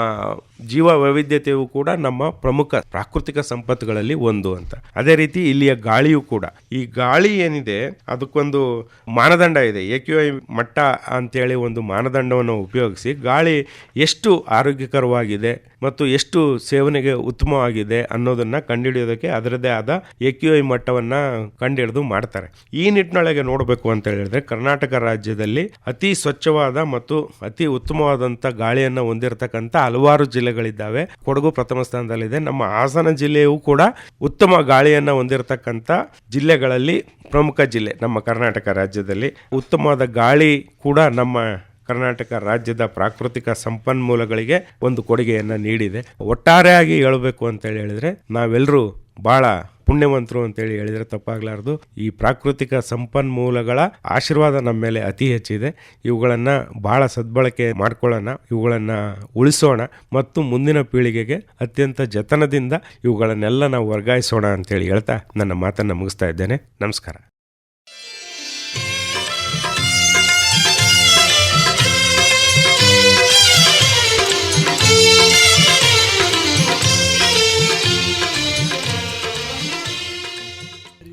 ಜೀವ ವೈವಿಧ್ಯತೆಯು ಕೂಡ ನಮ್ಮ ಪ್ರಮುಖ ಪ್ರಾಕೃತಿಕ ಸಂಪತ್ತುಗಳಲ್ಲಿ ಒಂದು ಅಂತ. ಅದೇ ರೀತಿ ಇಲ್ಲಿಯ ಗಾಳಿಯು ಕೂಡ. ಈ ಗಾಳಿ ಏನಿದೆ, ಅದಕ್ಕೊಂದು ಮಾನದಂಡ ಇದೆ. ಎ ಕ್ಯೂ ಐ ಮಟ್ಟ ಅಂತೇಳಿ ಒಂದು ಮಾನದಂಡವನ್ನು ಉಪಯೋಗಿಸಿ ಗಾಳಿ ಎಷ್ಟು ಆರೋಗ್ಯಕರವಾಗಿದೆ ಮತ್ತು ಎಷ್ಟು ಸೇವನೆಗೆ ಉತ್ತಮವಾಗಿದೆ ಅನ್ನೋದನ್ನ ಕಂಡುಹಿಡಿಯೋದಕ್ಕೆ ಅದರದೇ ಆದ ಎ ಕ್ಯೂ ಐ ಮಟ್ಟವನ್ನ ಕಂಡುಹಿಡಿದು ಮಾಡ್ತಾರೆ. ಈ ನಿಟ್ಟಿನೊಳಗೆ ನೋಡಬೇಕು ಅಂತ ಹೇಳಿದ್ರೆ ಕರ್ನಾಟಕ ರಾಜ್ಯದಲ್ಲಿ ಅತಿ ಸ್ವಚ್ಛವಾದ ಮತ್ತು ಅತಿ ಉತ್ತಮವಾದಂಥ ಗಾಳಿಯನ್ನು ಹೊಂದಿರತಕ್ಕಂಥ ಹಲವಾರು ಜಿಲ್ಲೆಗಳಿದ್ದಾವೆ. ಕೊಡಗು ಪ್ರಥಮ ಸ್ಥಾನದಲ್ಲಿದೆ. ನಮ್ಮ ಹಾಸನ ಜಿಲ್ಲೆಯೂ ಕೂಡ ಉತ್ತಮ ಗಾಳಿಯನ್ನು ಹೊಂದಿರತಕ್ಕಂಥ ಜಿಲ್ಲೆಗಳಲ್ಲಿ ಪ್ರಮುಖ ಜಿಲ್ಲೆ ನಮ್ಮ ಕರ್ನಾಟಕ ರಾಜ್ಯದಲ್ಲಿ. ಉತ್ತಮವಾದ ಗಾಳಿ ಕೂಡ ನಮ್ಮ ಕರ್ನಾಟಕ ರಾಜ್ಯದ ಪ್ರಾಕೃತಿಕ ಸಂಪನ್ಮೂಲಗಳಿಗೆ ಒಂದು ಕೊಡುಗೆಯನ್ನು ನೀಡಿದೆ. ಒಟ್ಟಾರೆಯಾಗಿ ಹೇಳಬೇಕು ಅಂತೇಳಿ ಹೇಳಿದ್ರೆ ನಾವೆಲ್ಲರೂ ಬಹಳ ಪುಣ್ಯವಂತರು ಅಂತೇಳಿ ಹೇಳಿದರೆ ತಪ್ಪಾಗಲಾರದು. ಈ ಪ್ರಾಕೃತಿಕ ಸಂಪನ್ಮೂಲಗಳ ಆಶೀರ್ವಾದ ನಮ್ಮ ಮೇಲೆ ಅತಿ ಹೆಚ್ಚಿದೆ ಇವುಗಳನ್ನು ಬಹಳ ಸದ್ಬಳಕೆ ಮಾಡ್ಕೊಳ್ಳೋಣ, ಇವುಗಳನ್ನು ಉಳಿಸೋಣ ಮತ್ತು ಮುಂದಿನ ಪೀಳಿಗೆಗೆ ಅತ್ಯಂತ ಜತನದಿಂದ ಇವುಗಳನ್ನೆಲ್ಲ ನಾವು ವರ್ಗಾಯಿಸೋಣ ಅಂತೇಳಿ ಹೇಳ್ತಾ ನನ್ನ ಮಾತನ್ನು ಮುಗಿಸ್ತಾ ಇದ್ದೇನೆ. ನಮಸ್ಕಾರ.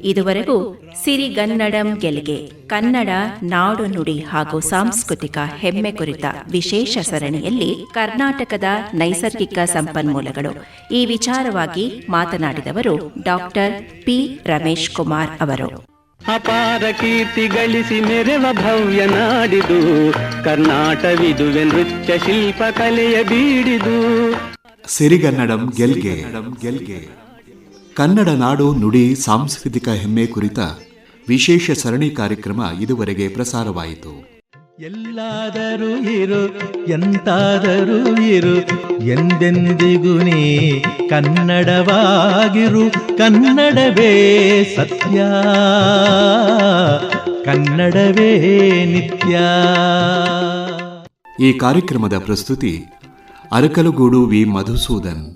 ಇದುವರೆಗೂ ಸಿರಿಗನ್ನಡಂ ಗೆಲ್ಗೆ ಕನ್ನಡ ನಾಡು ನುಡಿ ಹಾಗೂ ಸಾಂಸ್ಕೃತಿಕ ಹೆಮ್ಮೆ ಕುರಿತ ವಿಶೇಷ ಸರಣಿಯಲ್ಲಿ ಕರ್ನಾಟಕದ ನೈಸರ್ಗಿಕ ಸಂಪನ್ಮೂಲಗಳು. ಈ ವಿಚಾರವಾಗಿ ಮಾತನಾಡಿದವರು ಡಾಕ್ಟರ್ ಪಿ ರಮೇಶ್ ಕುಮಾರ್ ಅವರು. ಅಪಾರ ಕೀರ್ತಿ ಗಳಿಸಿ ಮೆರೆವ ಭವ್ಯ ನಾಡಿದು. ಕರ್ನಾಟವಿದುವೆ ನೃತ್ಯ ಶಿಲ್ಪ ಕಲೆಯ ಬೀಡಿದು. ಸಿರಿಗನ್ನಡಂ ಗೆಲ್ಗೆ. ಗೆಲ್ಗೆ ಕನ್ನಡ ನಾಡು ನುಡಿ ಸಾಂಸ್ಕೃತಿಕ ಹೆಮ್ಮೆ ಕುರಿತ ವಿಶೇಷ ಸರಣಿ ಕಾರ್ಯಕ್ರಮ ಇದುವರೆಗೆ ಪ್ರಸಾರವಾಯಿತು. ಎಲ್ಲಾದರೂ ಇರು ಎಂತಾದರೂ ಇರು ಎಂದೆಂದಿಗೂ ನೀ ಕನ್ನಡವಾಗಿರು ಕನ್ನಡವೇ ಸತ್ಯ. ಕನ್ನಡವೇ ನಿತ್ಯ. ಈ ಕಾರ್ಯಕ್ರಮದ ಪ್ರಸ್ತುತಿ ಅರಕಲಗೂಡು ವಿ. ಮಧುಸೂದನ್.